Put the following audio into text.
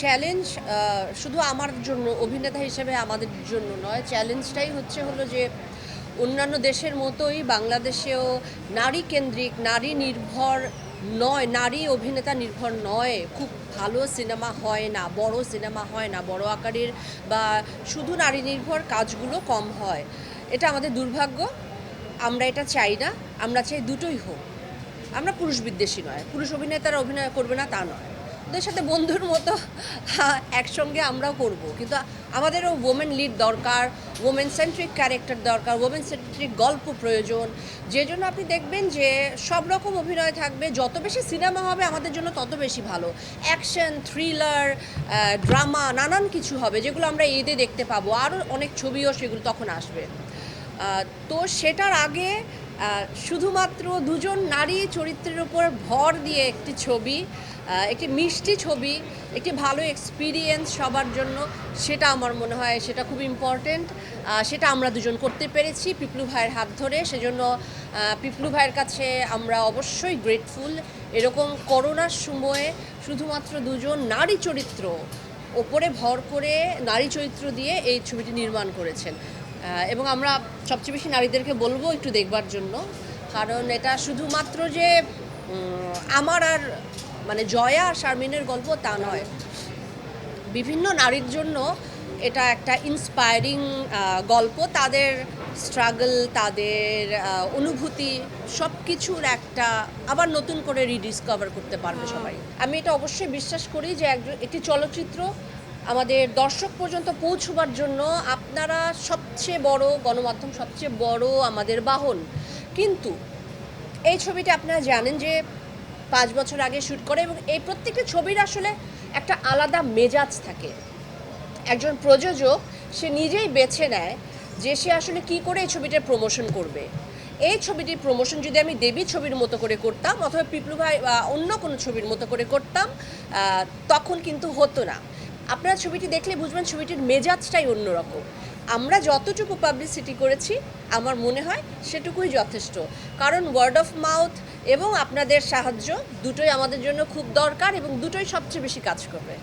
Challenge শুধু আমার জন্য, অভিনেতা হিসেবে আমাদের জন্য নয় চ্যালেঞ্জটাই হচ্ছে হলো যে অন্যান্য দেশের মতোই বাংলাদেশেও নারী কেন্দ্রিক, নারী নির্ভর নয়, নারী অভিনেতা নির্ভর নয়। খুব ভালো সিনেমা হয় না, বড় সিনেমা হয় না, বড় আকারের বা শুধু নারী নির্ভর কাজগুলো কম হয়। এটা আমাদের দুর্ভাগ্য। আমরা এটা চাই না, আমরা চাই দুটোই হোক। আমরা পুরুষ বিদ্বেষী নয়, পুরুষ অভিনেতারা অভিনয় করবে না তা নয়। ওদের সাথে বন্ধুর মতো হ্যাঁ, একসঙ্গে আমরাও করব। কিন্তু আমাদেরও ওমেন লিড দরকার ওমেন সেন্ট্রিক ক্যারেক্টার দরকার ওমেন সেন্ট্রিক গল্প প্রয়োজন। যে জন্য আপনি দেখবেন যে সব রকম অভিনয় থাকবে যত বেশি সিনেমা হবে আমাদের জন্য তত বেশি ভালো। অ্যাকশন থ্রিলার ড্রামা নানান কিছু হবে যেগুলো আমরা ঈদে দেখতে পাবো। আরও অনেক ছবিও সেগুলো তখন আসবে। তো সেটার আগে শুধুমাত্র দুজন নারী চরিত্রের উপর ভর দিয়ে একটি ছবি একটি মিষ্টি ছবি, একটি ভালো এক্সপিরিয়েন্স সবার জন্য, সেটা আমার মনে হয় সেটা খুব ইম্পর্টেন্ট সেটা আমরা দুজন করতে পেরেছি পিপলু ভাইয়ের হাত ধরে। সেজন্য পিপলু ভাইয়ের কাছে আমরা অবশ্যই গ্রেটফুল এরকম করোনার সময়ে শুধুমাত্র দুজন নারী চরিত্র ওপরে ভর করে নারী চরিত্র দিয়ে এই ছবিটি নির্মাণ করেছেন। এবং আমরা সবচেয়ে বেশি নারীদেরকে বলব একটু দেখবার জন্য। কারণ এটা শুধুমাত্র যে আমার আর মানে জয়া আর শারমিনের গল্প তা নয়। বিভিন্ন নারীর জন্য এটা একটা ইন্সপায়ারিং গল্প। তাদের স্ট্রাগল তাদের অনুভূতি সব কিছুর একটা আবার নতুন করে রিডিসকভার করতে পারবে সবাই। আমি এটা অবশ্যই বিশ্বাস করি যে একজন একটি চলচ্চিত্র আমাদের দর্শক পর্যন্ত পৌঁছবার জন্য আপনারা সবচেয়ে বড় গণমাধ্যম সবচেয়ে বড় আমাদের বাহন। কিন্তু এই ছবিটা আপনারা জানেন যে পাঁচ বছর আগে শ্যুট করে এবং এই প্রত্যেকটা ছবির আসলে একটা আলাদা মেজাজ থাকে। একজন প্রযোজক, সে নিজেই বেছে নেয় যে সে আসলে কি করে এই ছবিটার প্রমোশন করবে। এই ছবিটির প্রমোশন যদি আমি দেবী ছবির মতো করে করতাম অথবা পিপলু ভাই বা অন্য কোনো ছবির মতো করে করতাম তখন কিন্তু হতো না। আপনারা ছবিটি দেখলে বুঝবেন ছবিটির মেজাজটাই অন্যরকম। আমরা যতটুকু পাবলিসিটি করেছি আমার মনে হয় সেটুকুই যথেষ্ট। কারণ ওয়ার্ড অফ মাউথ এবং আপনাদের সাহায্য দুটোই আমাদের জন্য খুব দরকার এবং দুটোই সবচেয়ে বেশি কাজ করবে।